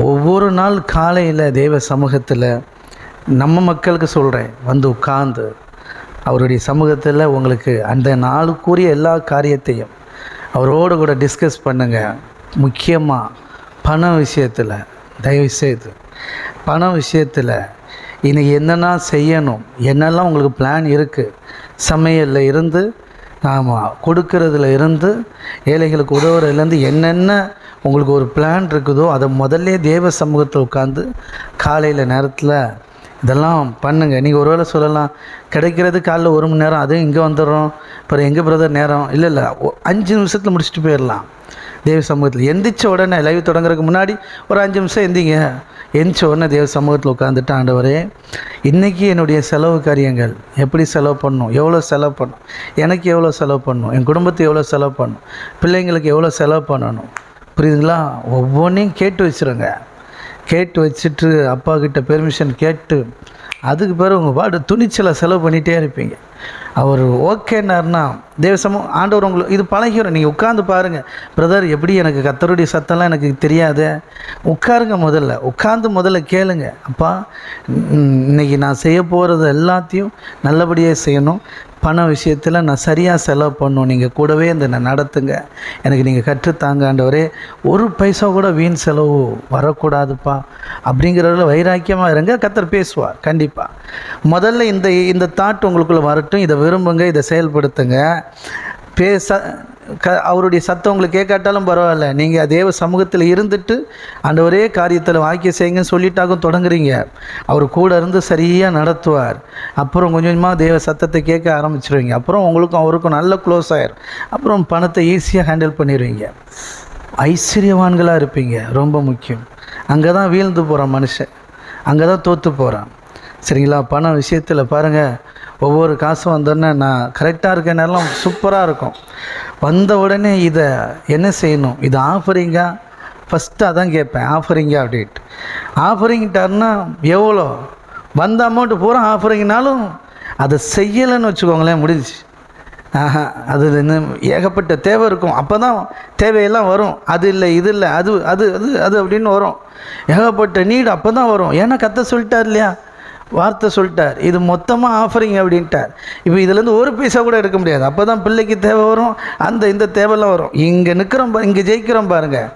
ஒவ்வொரு நாள் காலையில் தெய்வ சமூகத்தில் நம்ம மக்களுக்கு சொல்கிறேன் வந்து உட்கார்ந்து அவருடைய சமூகத்தில் உங்களுக்கு அந்த நாளுக்குரிய எல்லா காரியத்தையும் அவரோடு கூட டிஸ்கஸ் பண்ணுங்கள் முக்கியமாக பண விஷயத்தில் தயவு செய்து பண விஷயத்தில் இன்றைக்கி என்னென்ன செய்யணும் என்னெல்லாம் உங்களுக்கு பிளான் இருக்குது சமையலில் இருந்து நாம் கொடுக்கறதுல இருந்து ஏழைகளுக்கு உதவுறதுலேருந்து என்னென்ன உங்களுக்கு ஒரு பிளான் இருக்குதோ அதை முதல்ல தேவ சமூகத்தில் உட்காந்து காலையில் நேரத்தில் இதெல்லாம் பண்ணுங்க. நீங்கள் ஒருவேளை சொல்லலாம் கிடைக்கிறது காலைல ஒரு மணி நேரம் அதுவும் இங்கே வந்துடுறோம். அப்புறம் எங்கள் பிரதர் நேரம்? இல்லை இல்லை அஞ்சு நிமிஷத்தில் முடிச்சுட்டு போயிடலாம். தேவ சமூகத்தில் எந்திரிச்ச உடனே லைவ் தொடங்குறதுக்கு முன்னாடி ஒரு அஞ்சு நிமிஷம் எந்திங்க. எந்திரிச்ச உடனே தேவ சமூகத்தில் உட்காந்துட்டு ஆண்டவரே இன்றைக்கி என்னுடைய செலவு காரியங்கள் எப்படி செலவு பண்ணணும் எவ்வளோ செலவு பண்ணும்? எனக்கு எவ்வளோ செலவு பண்ணணும் என் குடும்பத்துக்கு எவ்வளோ செலவு பண்ணும்? பிள்ளைங்களுக்கு எவ்வளோ செலவு பண்ணணும்? புரியுதுங்களா? ஒவ்வொன்றையும் கேட்டு வச்சுருங்க. கேட்டு வச்சுட்டு அப்பா கிட்ட பெர்மிஷன் கேட்டு அதுக்கு பிறகு உங்கள் பாடு துணிச்சலை செலவு பண்ணிகிட்டே இருப்பீங்க. அவர் ஓகேன்னாருன்னா தேவசமும் ஆண்டவர் உங்களுக்கு இது பழகிடும் நீங்கள் உட்காந்து பாருங்கள் பிரதர் எப்படி எனக்கு கத்தருடைய சத்தம்லாம் எனக்கு தெரியாது. உட்காருங்க முதல்ல. உட்காந்து முதல்ல கேளுங்க. அப்பா இன்றைக்கி இன்னைக்கு நான் செய்ய போகிறது எல்லாத்தையும் நல்லபடியாக செய்யணும். பண விஷயத்தில் நான் சரியாக செலவு பண்ணணும். நீங்கள் கூடவே இந்த நான் நடத்துங்க. எனக்கு நீங்கள் கற்றுத்தாங்க ஆண்டவரே. ஒரு பைசா கூட வீண் செலவு வரக்கூடாதுப்பா. அப்படிங்கிறதுல வைராக்கியமாக இருங்க. கத்தர் பேசுவார். கண்டிப்பாக முதல்ல இந்த இந்த தாட் உங்களுக்குள்ளே வரட்டும். மட்டும் இதை விரும்புங்க இதை செயல்படுத்துங்க. பேச க அவருடைய சத்தம் உங்களுக்கு கேட்காட்டாலும் பரவாயில்ல. நீங்கள் தேவ சமூகத்தில் இருந்துட்டு அந்த ஒரே காரியத்தில் வாக்கிய செய்யுங்கன்னு சொல்லிட்டாக்கும் தொடங்குறீங்க. அவர் கூட இருந்து சரியாக நடத்துவார். அப்புறம் கொஞ்சம் கொஞ்சமாக தேவ சத்தத்தை கேட்க ஆரம்பிச்சிருவீங்க. அப்புறம் உங்களுக்கும் அவருக்கும் நல்ல க்ளோஸ் ஆயிரும். அப்புறம் பணத்தை ஈஸியாக ஹேண்டில் பண்ணிடுவீங்க ஐஸ்வர்யவான்களாக இருப்பீங்க. ரொம்ப முக்கியம். அங்கே தான் வீழ்ந்து போகிறான் மனுஷன். அங்கே தான் தோற்று போகிறான் சரிங்களா? பண விஷயத்தில் பாருங்கள் ஒவ்வொரு காசும் வந்தோடனே நான் கரெக்டாக இருக்க நேரம் சூப்பராக இருக்கும். வந்த உடனே இதை என்ன செய்யணும்? இது ஆஃபரிங்கா ஃபஸ்ட்டு அதான் கேட்பேன். ஆஃபரிங்கா அப்படின்ட்டு. ஆஃபரிங்கிட்டாருன்னா எவ்வளோ? வந்த அமௌண்ட்டு பூரா ஆஃபரிங்கனாலும் அதை செய்யலைன்னு வச்சுக்கோங்களேன் முடிஞ்சுச்சு. ஆஹா அது இன்னும் ஏகப்பட்ட தேவை இருக்கும். அப்போ தான் தேவையெல்லாம் வரும். அது இல்லை இது இல்லை அது அது அது அது அப்படின்னு வரும். ஏகப்பட்ட நீடு அப்போ தான் வரும். ஏன்னா கத்த சொல்லிட்டார் இல்லையா? வார்த்தை சொல்லிட்டார். இது மொத்தமாக ஆஃபரிங் அப்படின்ட்டார். இப்போ இதுலேருந்து ஒரு பைசா கூட எடுக்க முடியாது. அப்போ தான் பிள்ளைக்கு தேவை வரும். அந்த இந்த தேவைலாம் வரும். இங்கே நிற்கிறோம் இங்கே ஜெயிக்கிறோம் பாருங்கள்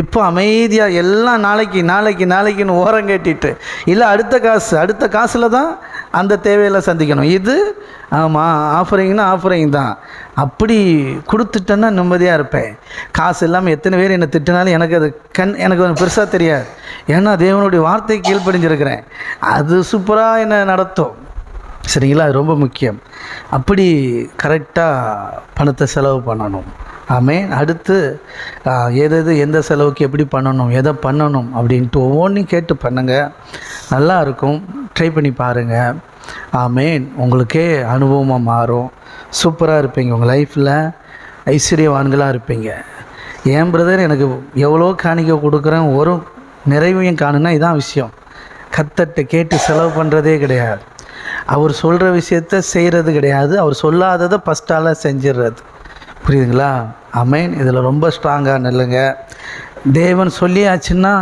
இப்போ அமைதியாக எல்லாம் நாளைக்கு நாளைக்கு நாளைக்குன்னு ஓரம் கேட்டிட்டு. இல்லை அடுத்த காசு அடுத்த காசில் தான் அந்த தேவையெல்லாம் சந்திக்கணும். இது ஆமாம் ஆஃபரிங்னா ஆஃபரிங் தான். அப்படி கொடுத்துட்டேன்னா நிம்மதியாக இருப்பேன். காசு இல்லாமல் எத்தனை பேர் என்னை திட்டினாலும் எனக்கு அது கண் எனக்கு கொஞ்சம் பெருசாக தெரியாது. ஏன்னா தேவனுடைய வார்த்தை கீழ்ப்படிஞ்சிருக்கிறேன். அது சூப்பராக என்னை நடத்தும். சரிங்களா? அது ரொம்ப முக்கியம். அப்படி கரெக்டாக பணத்தை செலவு பண்ணணும். ஆமே அடுத்து எது எது எந்த செலவுக்கு எப்படி பண்ணணும் எதை பண்ணணும் அப்படின்ட்டு ஒவ்வொன்றையும் கேட்டு பண்ணுங்கள் நல்லா இருக்கும். ட்ரை பண்ணி பாருங்கள் ஆமேன். உங்களுக்கே அனுபவமாக மாறும். சூப்பராக இருப்பீங்க. உங்கள் லைஃப்பில் ஐஸ்வர்யவான்களாக இருப்பீங்க. ஏன் பிரதர் எனக்கு எவ்வளோ காணிக்க கொடுக்குறேன். ஒரு நிறைவையும் காணுன்னா இதான் விஷயம். கத்தட்ட கேட்டு செலவு பண்ணுறதே கிடையாது. அவர் சொல்கிற விஷயத்த செய்கிறது கிடையாது. அவர் சொல்லாததை ஃபஸ்ட்டால் செஞ்சிடுறது புரியுதுங்களா? அமேன் இதில் ரொம்ப ஸ்ட்ராங்காக நில்லுங்க. தேவன் சொல்லியாச்சுன்னா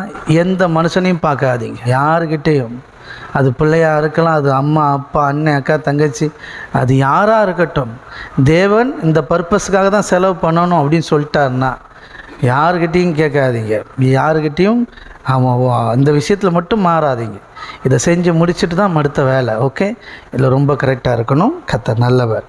எந்த மனுஷனையும் பார்க்காதீங்க. யாருக்கிட்டேயும் அது பிள்ளையாக இருக்கலாம் அது அம்மா அப்பா அண்ணன் அக்கா தங்கச்சி அது யாராக இருக்கட்டும். தேவன் இந்த பர்பஸ்க்காக தான் செலவு பண்ணணும் அப்படின்னு சொல்லிட்டாருன்னா யாருக்கிட்டேயும் கேட்காதீங்க. யாருக்கிட்டேயும் ஆமாம் இந்த விஷயத்தில் மட்டும் மாறாதீங்க. இதை செஞ்சு முடிச்சுட்டு தான் மடுத்த வேலை ஓகே இதில் ரொம்ப கரெக்டாக இருக்கணும். கத்த நல்லவர்.